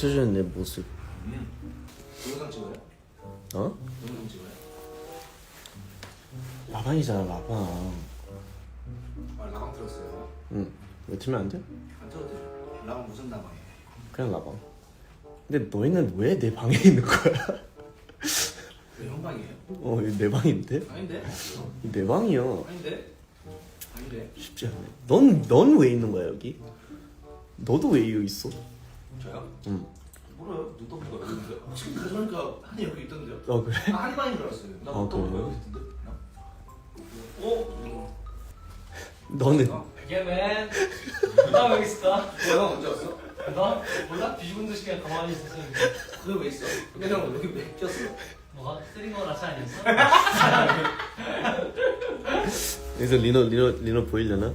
비춰주는 내 모습 동영상 찍어요? 어? 동영상 찍어요? 라방이잖아 라방 아 라방 들었어요 응 왜 틀면 안 돼? 안 들어도 돼요 라방 무슨 라방이에요? 그냥 라방 근데 너희는 왜 내 방에 있는 거야? 왜 형 방이에요? 어 이거 내 방인데? 아닌데? 이거 내 방이야 아닌데? 아닌데? 쉽지 않네 넌 넌 왜 있는 거야 여기? 너도 왜 여기 있어? 저요? 응. 지금 그러니까 한이 여기 있던데요? 어 그래? 아 한이 방인 줄 알았어요 아, 나눈 떠보니까 그래요? 여기 있던데? 어? 너는 예맨 나 여기 있을까? 형 언제 왔어? 나 몰라? 뒤집은 듯이 그냥 가만히 있었는데 그게 왜 있어? 근데 형 여기 왜 꼈어? 뭐가? 쓰린 거 낫지 아니었어? 여기서 리노 리노 리노 보이려나?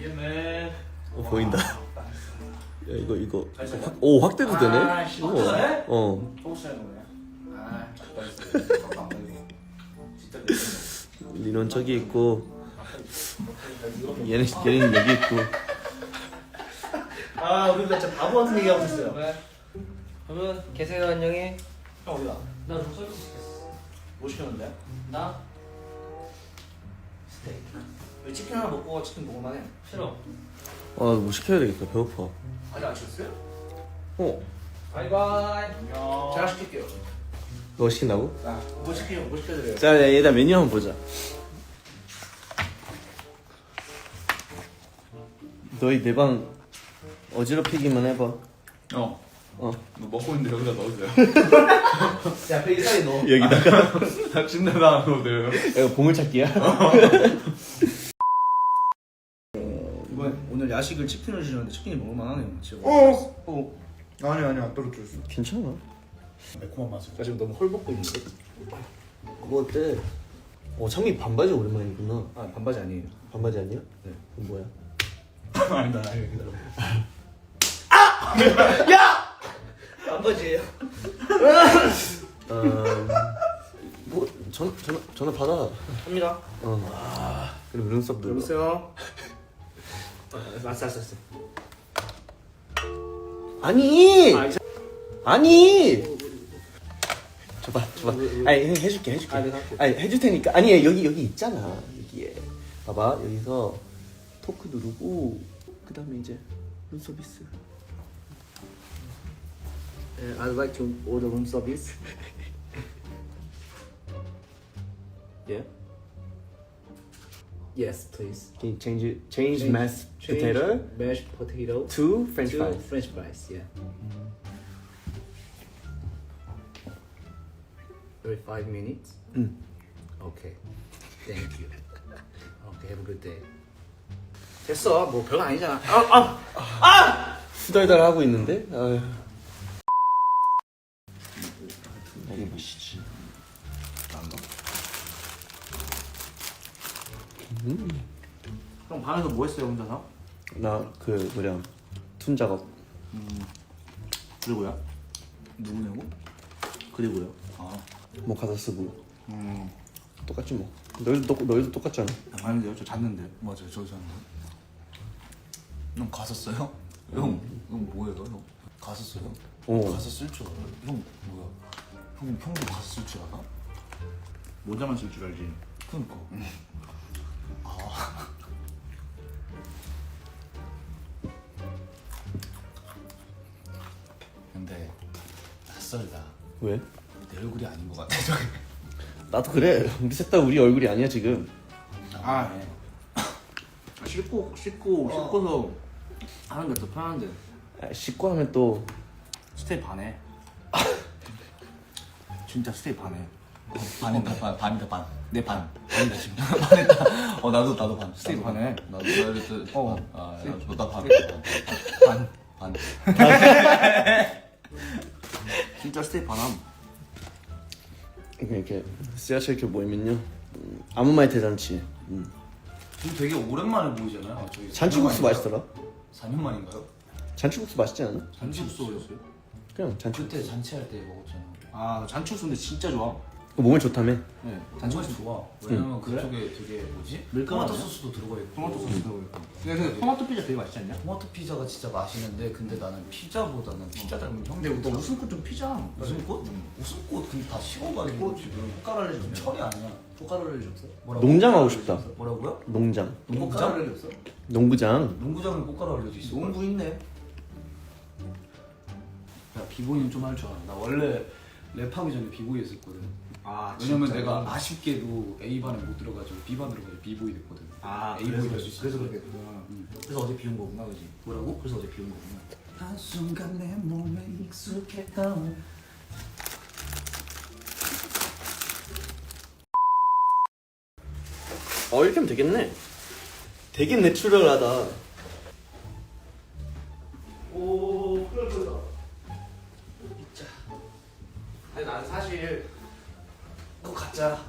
예맨 어 보인다 야 이거 이거? 확, 오 확대도 되네? 아, 씨, 어. 어 포스하는 거네 아 걸리고. 진짜 저기 있고 얘는 얘는 여기 있고 아 우리 진짜 바보 같은 얘기하고 있어요 왜? 그러면 계세요 안녕히 형 어디가? 나좀 설거지 시켰어 뭐 시켰는데? 나? 스테이크 왜 치킨 하나 먹고 치킨 먹을만 해? 싫어 아뭐 시켜야 되겠다 배고파 아직 안 시켰어요? 어? 바이바이 안녕 제가 시킬게요 너 시킨다고? 아 뭐 시켜요? 뭐 시켜드려요? 자 얘들아 메뉴 한번 보자 너희 내 방 어지럽히기만 해봐 어. 어 너 먹고 있는데 여기다 넣으세요. 야 베개 사이 넣어 여기다가 침대다 넣으세요. 이거 보물찾기야? 오늘 야식을 치킨을 주셨는데 치킨이 먹을만 하네요 지금 어. 어. 아니 아니 안 떨어졌어. 괜찮아 매콤한 맛이. 나 지금 너무 헐벗고 있는데 그거 어때? 어 창민 반바지 오랜만이구나 아 반바지 아니에요 반바지 아니야? 네. 그럼 뭐야? 아니다 아니 기다려. 반바지예요 어뭐 전화 전화 전화 받아 합니다 어 그리고 눈썹 눌러 여보세요 알았어. 알았어 알았어 아니! 아, 이 사- 아니! 줘봐 줘봐. 아니 해- 해줄게 해줄게. 아, 내가 할게. 아니 해줄 테니까. 아니 여기 여기 있잖아 여기에. 봐봐 여기서 토크 누르고 그 다음에 이제 눈서비스 Uh, I'd like to order room service. yeah Yes, please. can you change it change, mashed change potato mashed potato to french to fries French fries. Yeah. Every five minutes. 응. Okay. Thank you. Okay. Have a good day. 됐어. 뭐 별거 아니잖아. 아, 아. 후달달 하고 있는데 아휴 먹어 보시지 형 방에서 뭐 했어요 혼자서? 나 그 뭐냐 툰 작업 그리고요? 누구냐고? 그리고요? 아, 뭐 가사 쓰고 음, 똑같지 뭐 너희도 똑 너희도 똑같잖아 아닌데요? 저 잤는데. 맞아요 저 잤는데. 형 갔었어요? 형, 형 뭐예요 형? 갔었어요? 어. 가서 쓸줄 알아요? 형 뭐야? 형 평소 가서 쓸줄 알아? 모자만 쓸 줄 알지. 그니까. 낯설다. 왜? 내 얼굴이 아닌 것 같아 저게. 나도 그래 우리 셋 다 우리 얼굴이 아니야 지금 아, 네. 씻고 씻고 씻고서 하는 게 더 편한데 아, 씻고 하면 또 스테이 반해. 진짜 스테이 반해. 반이다 반 반이다 반. 내 반. 반이다 지금. 반이다. 어 나도 나도 반. 스테이크 나도 반해. 나도 나도 어. 반. 아 너다 반. 반. 반. 진짜 스테이 반함. 이렇게 지하철 이렇게 모이면요 음, 아무 말 대잔치 음. 지금 되게 오랜만에 보이잖아요. 저희 잔치국수 맛있더라 4년 만인가요? 잔치국수 맛있지 않아? 잔치국수 어렸어요? 그냥 잔치 그때 잔치할 때 먹었잖아. 아 잔치국수인데 진짜 좋아. 몸에 좋다며 네, 단맛이 좋아. 왜냐면 그쪽에 되게 뭐지? 토마토 소스도 들어가 있고. 토마토 소스 들어가 있고. 근데 토마토 피자 되게 맛있지 않냐? 토마토 피자가 진짜 맛있는데 근데 나는 피자보다는 피자 닮은 형. 근데 너 웃음꽃 좀 피자. 웃음꽃? 웃음꽃 근데 다 식어가지고 지금 꽃가루를 좀 철이 아니야. 꽃가루를 줬어? 뭐라고? 농장 하고 싶다 뭐라고요? 농장 농구장? 꽃가루를 줬어? 농구장 농구장에 꽃가루 알려져 있어. 농구 있네. 야 비보이는 좀할 줄 알아. 나 원래 랩하기 전에 비보이 했었거든. 아 왜냐면 내가 아쉽게도 A 반에 못 들어가지고 B 반 들어가지고 비보이 됐거든. 아 A 그래서 보이 될수 있어. 그래서 그렇겠구나. 그래서 어제 비운 거구나, 그지? 뭐라고? 그래서 어제 비운 거구나. 한 순간 내 몸에 익숙했던 어 이렇게 하면 되겠네 되게 내추럴하다 가짜.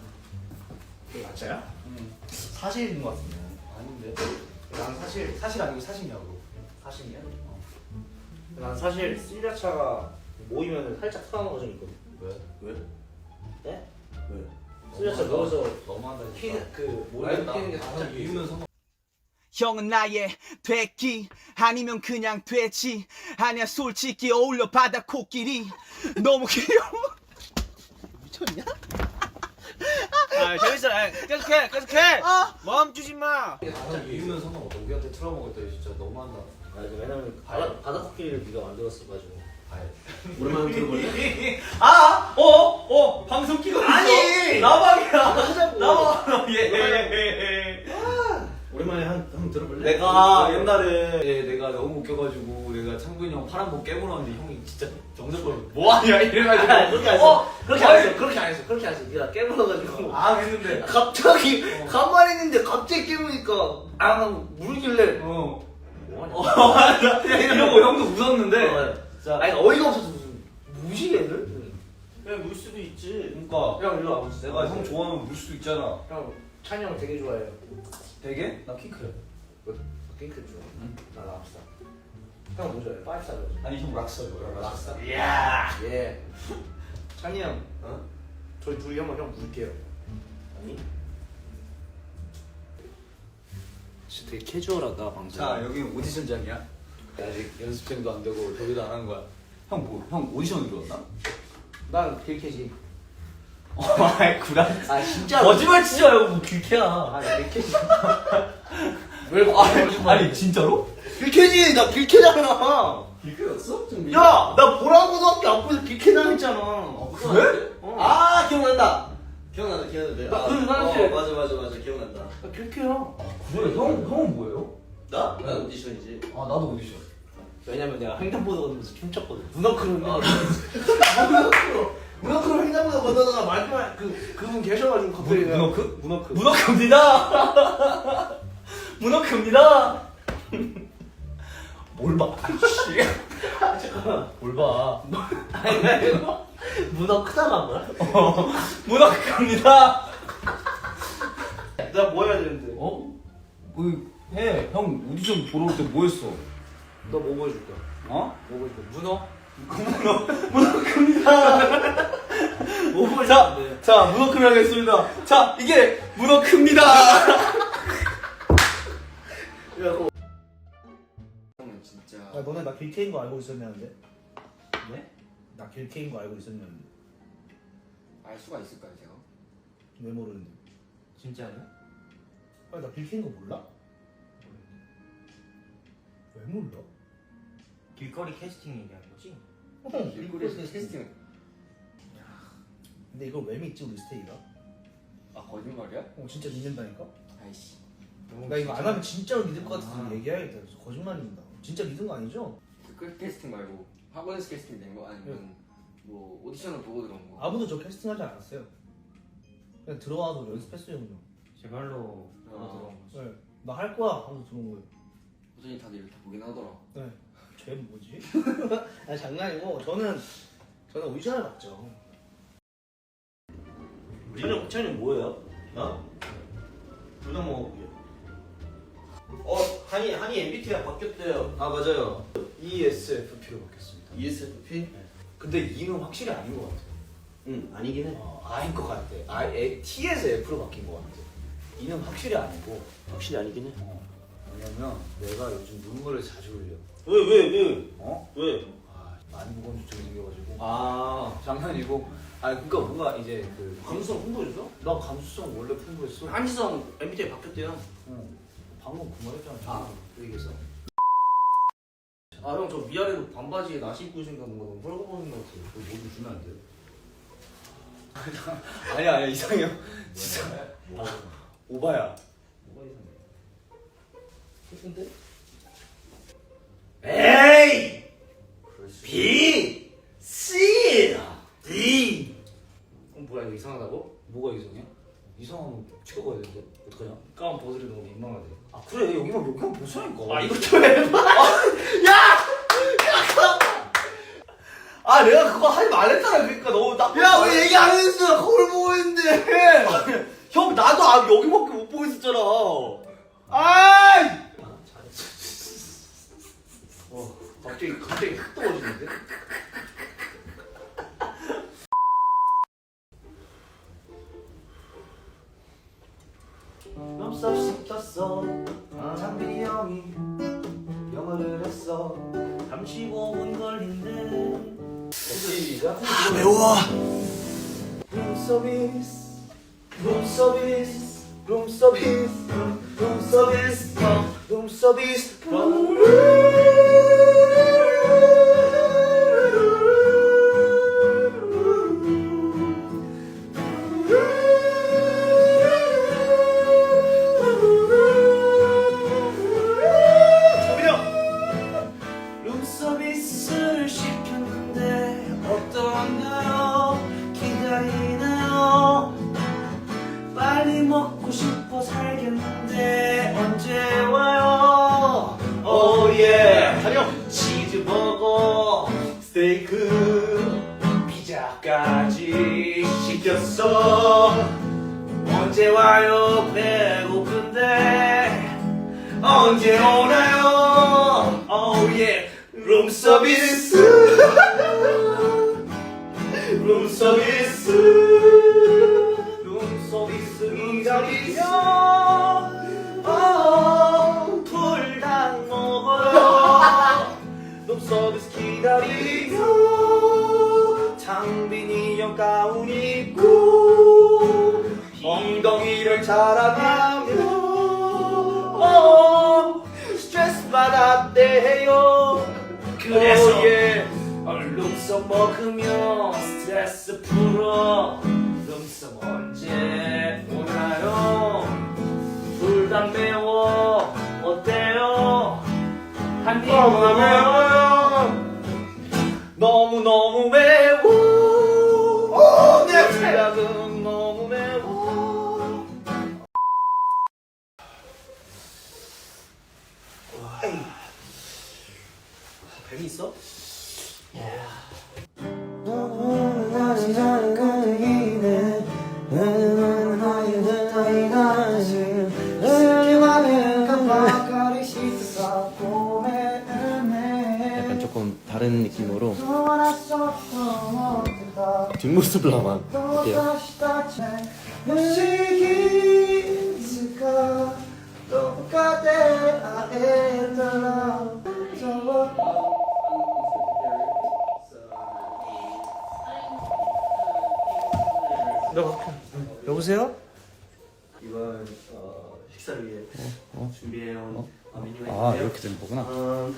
가짜야? 응. 사실인 것 같은데. 아닌데. 난 사실 사실 아니고 사실이냐고. 사실이야? 어. 난 사실 스리라차가 모이면 살짝 트라우마가 좀 있거든. 왜? 왜? 네? 왜? 스리라차 넣어서 너무한다. 피는 그 모이는 피는 게 살짝 이유는 상관. 형은 나의 돼지 아니면 그냥 돼지 아니야 솔직히 어울려 바다 코끼리 너무 귀여워 아 재밌어. 아, 계속해 계속해. 멈추지 마. 이유는 상관없어. 우리한테 트라우마가 있다. 진짜 너무한다. 아, 왜냐면 바다 바다 코끼리를 네가 만들었어가지고. 오랜만에 들어볼래? 아, 어, 어, 방송 키고 있어. 아니! 나방이야. 하자고. 나방. 예. 오랜만에 한 한번 들어볼래? 내가 옛날에 예, 내가 너무 웃겨가지고 내가 창근이 형 파란 복 깨물었는데 형이 진짜 정색을 뭐하냐 이래가지고 아, 그렇게 안 했어. 어? 그렇게 안 했어. 그렇게 안 했어. 그렇게 안 했어. 네가 깨물어가지고. 아 했는데 갑자기 가만히 있는데 갑자기 깨무니까 아 물길래 어 뭐하냐? 이러고 형도 웃었는데 어, 자, 아니 어이가 없어서 무슨 무시 얘들? 그냥 물 수도 있지. 그러니까 형 일로 와봐. 내가 형 좋아하면 물 수도 있잖아 형 찬이 형 되게 좋아해요. 되게? 나 킹크야 핑크 좋아. 나 랍스타. 형뭐 좋아해? 파이스타 좋아해. 아니 형 락스터 좋아 랍스타. 이야. 예. 찬이 형. 어? 저희 둘이 한번 형 물게요. 아니? 진짜 되게 캐주얼하다 방송. 자 여기 오디션장이야 아직 연습생도 안 되고 저기도 안 한 거야 형 뭐? 형 오디션 들어왔나? 난 길캐지. 아이 구라 아 진짜. 거짓말 치지 말고 뭐 길캐야. 아 길캐지. 왜 아니 진짜로? 길캐지. 나 길캐잖아. 이거였어? 좀 야, 나 보라고등학교 앞에서 길캐나 했잖아. 그래? 어. 아 기억난다 기억난다 기억난다 나 그런 사람 어. 맞아 맞아 맞아 기억난다 나 길캐야. 그래 형, 형은 뭐예요? 나? 나 오디션이지 아 나도 오디션 왜냐면 내가 횡단보도 건너면서 춤췄거든. 문어크로 문어크로 문어크로 횡단보도 건너다가 말만 그 그분 계셔가지고 갑자기 내가- 문어크? 문어크. 문어크입니다. 문어크입니다. 뭘 봐? 뭘 봐. 아니 나 이거 문어 크다가 뭐야? 문어크입니다. 내가 뭐 해야 되는데? 어? 그 해. 형 오디션 보러 올 때 뭐 했어? 너 뭐 보여줄 거야? 어? 뭐 보여줄 거야? 문어? 뭐 자, 자 문어크를 하겠습니다. 자 이게 문어크입니다. 야, 그거 형은 진짜 야, 너네 나 길케인 거 알고 있었냐는데? 네? 나 길케인 거 알고 있었냐는데? 알 수가 있을까요 제가? 왜 모르는데? 진짜냐? 아니, 나 길케인 거 몰라? 왜 몰라? 길거리 캐스팅 얘기하는 거지? 어, 길거리에서 캐스팅 근데 이걸 왜 믿지 우리 스테이가? 아 거짓말이야? 어 진짜 믿는다니까? 아이씨 나 이거 안 하면 진짜로 믿을 것 같아서 얘기해야겠다 그래서 거짓말입니다 진짜 믿은 거 아니죠? 댓글 캐스팅 말고 학원에서 캐스팅 된 거 아니면 뭐 오디션을 보고 들어온 거? 아무도 저 캐스팅하지 않았어요 그냥 들어와서 연습했어요 그냥 제발로 아, 네. 나할 거야 하면서 들어온 거예요 도전이 다들 이렇게 보긴 하더라 네. 쟤 뭐지? 아 장난이고 저는 저는 오디션을 봤죠 우리는 호찬이 뭐예요? 나? 둘다 먹어볼게요 어 한이 한이 MBTI가 바뀌었대요 아 맞아요. ESFP로 바뀌었습니다. ESFP? 근데 E는 확실히 아닌 것 같아요. 응 아니긴 해 어, I인 것 같아. I, A, T에서 F로 바뀐 것 같아. E는 확실히 아니고. 확실히 아니긴 해 어. 왜냐면 내가 요즘 눈물을 자주 흘려. 왜 왜 왜? 어? 왜? 아, 많이 무거움증이 생겨가지고. 아 장난이고. 아, 그러니까 뭔가 이제 그 감수성 풍부해져? 나 감수성 원래 풍부했어. 한지성 MBTI 바뀌었대요 어. 방금 그 말했잖아. 아. 그 얘기했어. 아 형 저 위아래로 반바지에 나시 입고 있으니까 뭔가 너무 헐거버린 것 같아요 그거 모두 주면 안 돼요? 아니야, 아니야, 이상해요. 진짜. 뭐, 오바야. 뭐가 이상해 예쁜데? 에이! B, C, D. 그럼 뭐야 이거 이상하다고? 뭐가 이상해? 이상하면 찍어봐야 되는데 어떡하냐? 까만 버들이 너무 민망하대 아 그래 여기만 여기만 보자니까. 아 이거 좀 해봐 아 내가 그거 하지 말랬잖아 그러니까 너무 딱. 야왜 얘기 안 했어 거울 보고 있는데 형 나도 아, 여기밖에 못 보고 있었잖아. 아이 어 갑자기 갑자기 흑 떨어지는데 놈썹 씹혔어. 장빈이 형이 영어를 했어. 35분 걸린대. 시작. 매워 룸서비스 룸서비스 룸서비스 룸서비스 룸서비스 룸서비스 서비스. 룸 서비스. 룸 서비스 기다리며 어, 불닭 먹어요. 룸 서비스 기다리며 장빈이 형 가운 입고 엉덩이를 자랑하며 어, 스트레스 받았대요 그래서 예. 룸썸 먹으며 스트레스 풀어. 룸썸 언제 오나요? 불닭 매워. 어때요? 한 입만 매워요? 너무너무 매워 여보세요? 이번 어, 식사를 위해 준비해온 어, 메뉴가 아 있는데요 이렇게 되는 거구나. 음,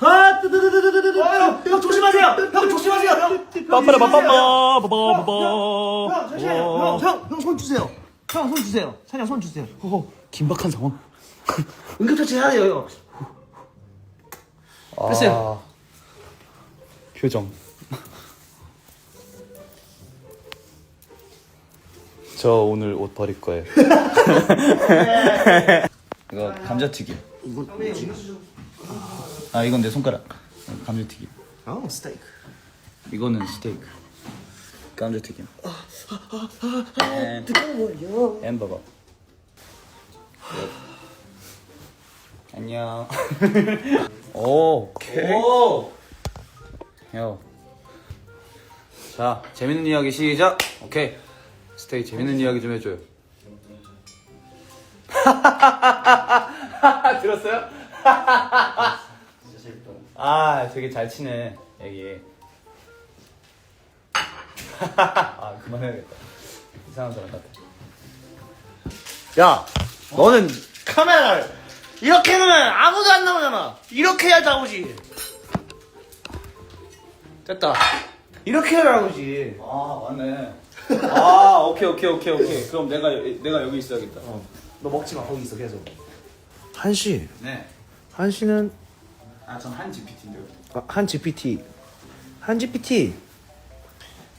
아, 뜨뜨뜨뜨뜨뜨뜨. 형, 형 조심하세요. 형 조심하세요. 형. 빠빠라 빠빠빠빠빠빠. 형, 잠시만요. 형, 형, 형 손 주세요. 형 손 주세요. 찬영 손 주세요. 호호. 긴박한 상황. 응급처치 해야 돼요, 형. 됐어요. 아, 표정. 저 오늘 옷 버릴 거예요. 이거 감자튀김. 아 이건 내 손가락. 감자튀김. 어, 스테이크. 이거는 스테이크. 감자튀김. 햄- 햄버거. 끝. 안녕. 오, 오케이. 오. 형. 자, 재밌는 이야기 시작. 오케이. 스테이 재밌는 이야기 좀 해줘요. 들었어요? 진짜 재밌다. 아, 되게 잘 치네, 애기. 아, 그만해야겠다. 이상한 사람 같아. 야, 너는 카메라를 이렇게 해놓으면 아무도 안 나오잖아. 이렇게 해야 나오지. 됐다. 이렇게 해야 나오지. 아, 맞네. 아, 오케이, 오케이, 오케이, 오케이. 그럼 내가, 내가 여기 있어야겠다. 너 먹지 마, 거기 있어, 계속. 한시. 네. 한시는 아, 전 한 GPT인데요. 아, 한 GPT. 한 GPT.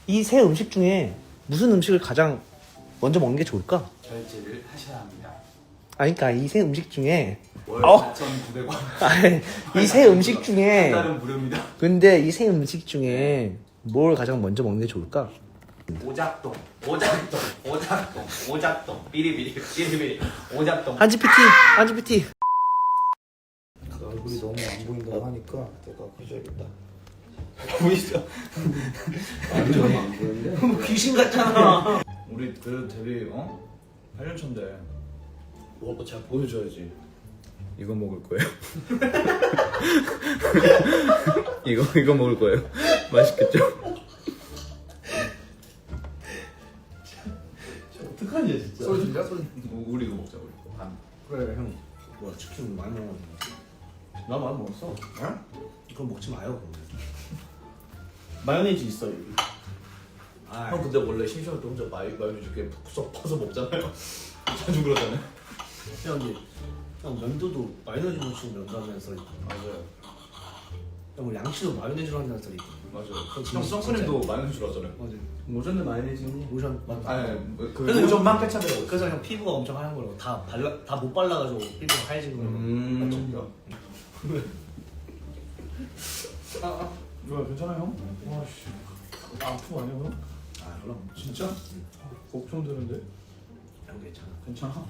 이 세 음식 중에 무슨 음식을 가장 먼저 먹는 게 좋을까? 결제를 하셔야 합니다. 아니, 그러니까 이 세 음식 중에 월 어? 4,900원. 이세 음식 중에 달은 무료입니다. 근데 이 세 음식 중에 뭘 가장 먼저 먹는 게 좋을까? 오작동, 오작동, 오작동, 오작동, 비리비리, 비리비리, 오작동. 한 GPT, 한 GPT. 얼굴이 너무 안 보인다고 하니까 내가 해줘야겠다. 보이시죠? 귀신 같잖아. 우리 그 데뷔 어? 8년 차인데 뭐잘 보여줘야지. 이거 먹을 거예요? 이거 이거 먹을 거예요? 맛있겠죠? 진짜. 소리 진짜 소리. 우리 이거 먹자 우리 반. 그래 형. 뭐야 치킨 많이 먹었네. 나 많이 먹었어. 어? 그럼 먹지 마요. 마요네즈 있어 여기. 아, 형 근데 원래 심심할 때 혼자 마요 마요네즈 그냥 쏙 퍼서 먹잖아요. 자주 그러잖아요. 형 근데 형 면도도 마요네즈 묻히고 면도 한다는 소리. 맞아요. 형 양치도 마요네즈로 한다는 소리. 맞아요. 진짜, 형 선크림도 마요네즈로 하잖아요. 맞아. 모전도 마요네즈니. 로션 맞. 아니 그 그래서 오전만 깨차대고. 그래서 형 피부가 엄청 하얀 거라고 다 발라 다 못 발라가지고 피부가 하얘진 거라고. 음. 뭐야 괜찮아요? 와씨 아픈 거 아니야 형? 아 그럼 진짜? 걱정되는데 형 괜찮아. 괜찮아?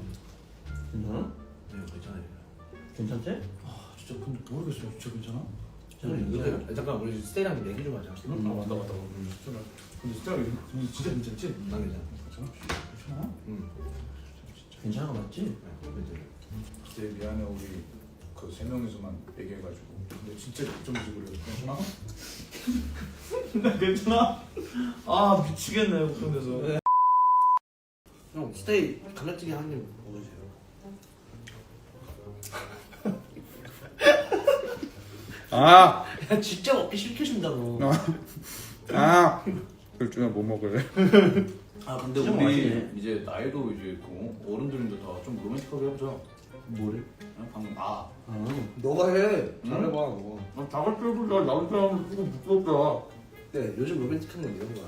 괜찮아? 네 괜찮아요. 괜찮대? 아 진짜 근데 모르겠어요 진짜 괜찮아? 형 이렇게 잠깐 우리 스테이랑 얘기 좀 하자. 아 맞다 맞다 진짜 나 근데 진짜 근데 진짜 괜찮지? 난 괜찮아. 괜찮아? 괜찮아? 응. 괜찮아 맞지? 네. 그때 미안해 우리 그 세 명이서만 얘기해가지고 근데 진짜 걱정이지 그래 괜찮아? 나 괜찮아? 아 미치겠네 걱정돼서 형 스테이 감자튀김 한입 먹으세요. 아, 야 진짜 먹기 싫게 너. 아. 둘 중에 뭐 먹을래? 아 근데 우리 맛있네. 이제 나이도 이제 그 어른들인데 다 좀 로맨틱하게 해보자. 뭐를? 그냥 방금 아. 아. 너가 해. 잘해봐. 아, 다 같이 해보자. 나올 사람은 조금 부끄럽다. 네 요즘 로맨틱한 건 이런 거야.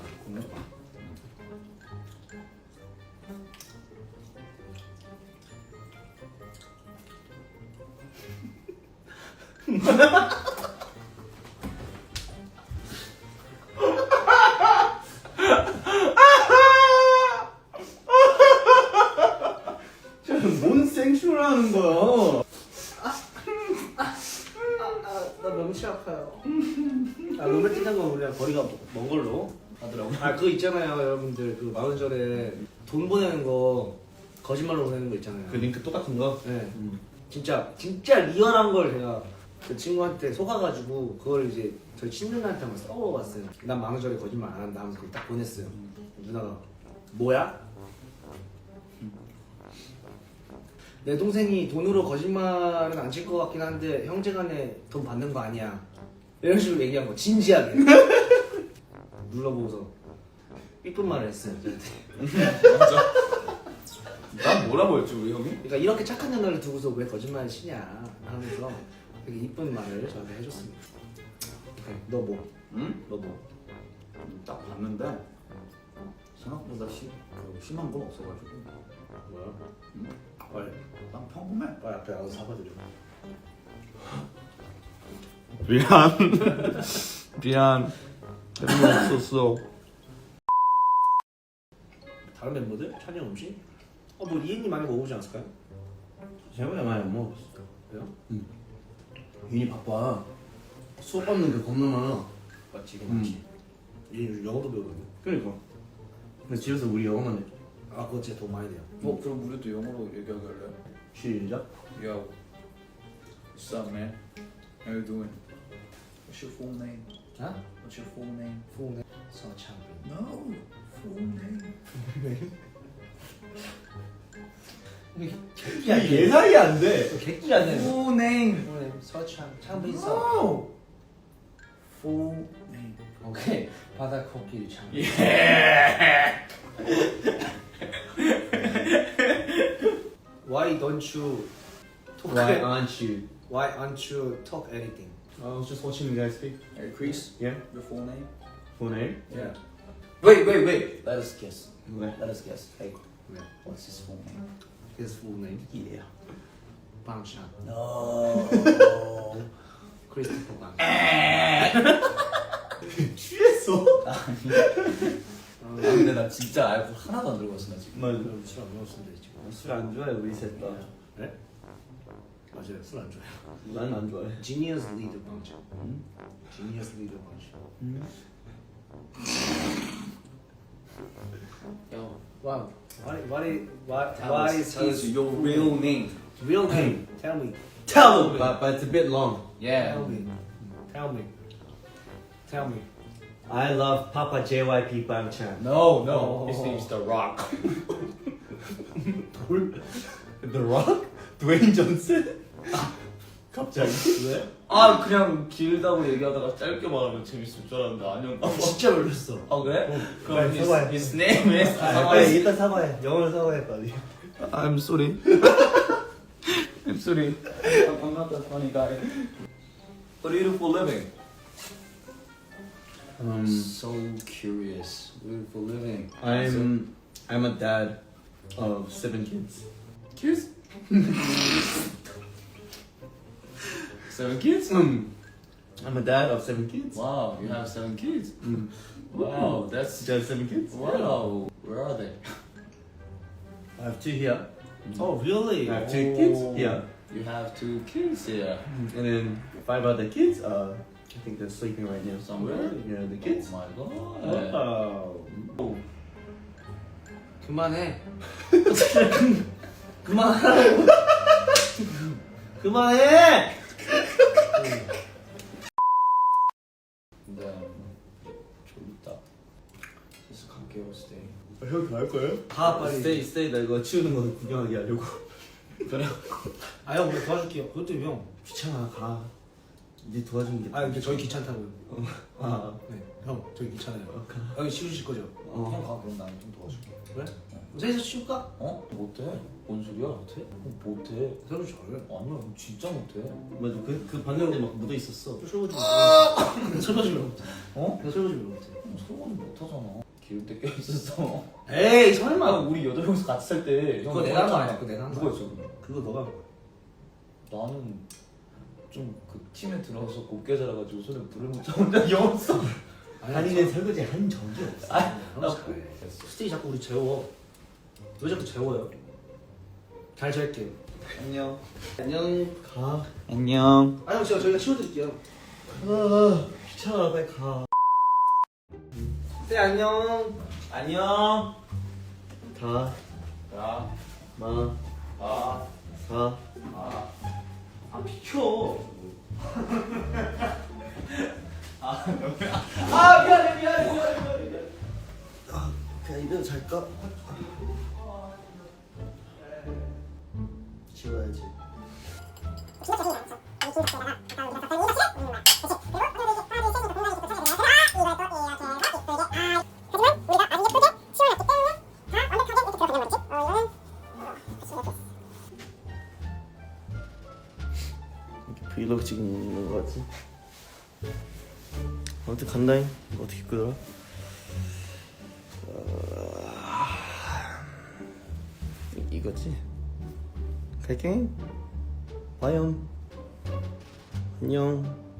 생쇼를 하는 거야? 나 명치 아파요. 아 로맨틱한 건 우리가 거리가 먼 걸로 하더라고. 아 그거 있잖아요 여러분들 그 만원 전에 돈 보내는 거 거짓말로 보내는 거 있잖아요. 그 링크 똑같은 거? 네. 진짜 진짜 리얼한 걸 제가 그 친구한테 속아가지고 그걸 이제 저희 친누나한테 한번 써먹어봤어요. 난 만원 전에 거짓말 안 한다 하면서 그걸 딱 보냈어요. 누나가 뭐야? 내 동생이 돈으로 거짓말은 안 칠 것 같긴 한데 형제간에 돈 받는 거 아니야. 이런 식으로 얘기한 거 진지하게 눌러보고서 이쁜 말을 했어요. 저한테. 난 뭐라고 했지 우리 형이? 그러니까 이렇게 착한 누나를 두고서 왜 거짓말을 치냐 하면서 되게 이쁜 말을 저한테 해줬습니다. 너 뭐? 응? 너 뭐? 딱 봤는데 생각보다 심, 심한 건 없어가지고 뭐야? 응? 빨리 난 평범해. 빨리 앞에 나가서 사과드려. 미안. 미안. 재미없었어. 다른 멤버들? 찬이 형 음식? 어뭐 이엔님 많이 먹어보지 않았을까요? 제가 많이 안 먹었어. 그래요? 윤이 바빠. 수업 받는 게 겁나 많아. 맞지 음. 맞지. 얘 요즘 영어도 배우거든요. 그러니까. 근데 집에서 우리 영어만 해. 아 그거 진짜 돈 많이 돼요. 뭐 그럼 우리도 영어로 얘기하게 할래요? 시작. Yo, what's up, man? How you doing? What's your full name? 아? What's your full name? 후네 서창빈. No, full name. 야 예상이 안 돼. 객기 아니야. Full name. 후네 서창 창빈 서. No. Full name. 오케이 바다 코끼리 창빈. Why don't you talk? Why aren't you? Why aren't you talk anything? I was just watching you guys speak. Hey, Chris. Yeah. Your full name? Full name? Yeah. Wait, wait, wait. Let us guess. 왜? Let us guess. Hey, Yeah. what's his full name? His full name? Yeah. 방찬. No. 크리스토퍼 방. 취했어? 아, 근데 나 진짜 알고 하나도 안 들고 왔어 나 지금. 맞아. 술안 먹었는데 지금. 술안 좋아해 우리 셋 다. 네? 맞아요. 술 안 좋아해요. 난 안 좋아해. Genius leader 방찬. Genius leader 방찬. Yo, Wow. What what is what tell what us, is tell us his your real name. real name? Tell me. Tell him. But, but it's a bit long. Yeah. Tell me. Tell me. Tell me. I love Papa JYP Bangchan. No, no. His name's The Rock. The Rock? 드웨인 존슨? 갑자기? 왜? 아 그냥 길다고 얘기하다가 짧게 말하면 재밌을 줄 알았는데 아니었나 봐. 진짜 별로였어. 아 그래? 그럼 빨리 his, 사과해. his name is 아, 빨리 일단 사과해. 영어로 사과해 빨리. I'm sorry. I'm sorry. I'm not that funny guy. What do you do for a living? Um, So curious. What do you do for a living? I'm I'm a dad of seven kids. Kids? Seven kids? Mm. I'm a dad of seven kids. Wow, you have seven kids. Mm. Wow, that's Do you have seven kids? wow. Where are they? I have two here. Oh really? I have two Oh. kids here. You have two kids here. And then five other kids. Uh, I think they're sleeping right now. Somewhere? Yeah, the kids. Oh my god. Oh. 그만해. 그만하라고. 그만해. 근데 졸립다. 그래서 갈게요, 스테이. 형더할 거예요? 가 빨리. 스테이 스테이 나 이거 치우는 거 구경하게 하려고. 아형 우리 도와줄게요. 그것도 형. 귀찮아 가. 이제 도와주는 게. 아 근데 저희 귀찮다고요. 아. 네. 형 저희 귀찮아요. 여기 치우실 거죠? 어. 형 가, 그럼 나는 좀 도와줄게. 그래? 셋이서 치울까? 어? 못해. 뭔 소리야? 못해? 못해. 새로 잘해. 아니야, 진짜 못해. 맞아 그, 그 반영대 막 묻어 있었어. 설거지 왜 설거지 왜 못해? 어? 나 설거지 왜 못해? 설거지 못하잖아. 기울 때 껴있었어. 에이 아, 설마. 우리 여덟 명이서 같이 살 때. 그거 내가 한 거 아니야? 그거 내가 한 거. 했어, 그거? 그거 너가 한 거야. 나는 좀 그 팀에 들어가서 곱게 자라가지고 손에 불을 못 잡은 적이 없어. 한이는 설거지 한 적이 없어. 아. 스테이 자꾸 우리 재워. 왜 자꾸 재워요? 잘 잘게요. 안녕. 안녕. 가. 안녕. 아형 제가 저희가 치워드릴게요. 아, 귀찮아 빨리 가. 스테이 안녕. 안녕. 가. 야, 마. 아, 가. 아, 아 비켜. 아, 미안해, 미안해, 미안해, 미안해. 그냥 이대로 잘까? 지워야지. 이렇게 브이 로그 찍는 거 같지? 아무튼 간다잉. 어떻게 끄더라? 이- 이거지? 갈게. 봐요. 안녕.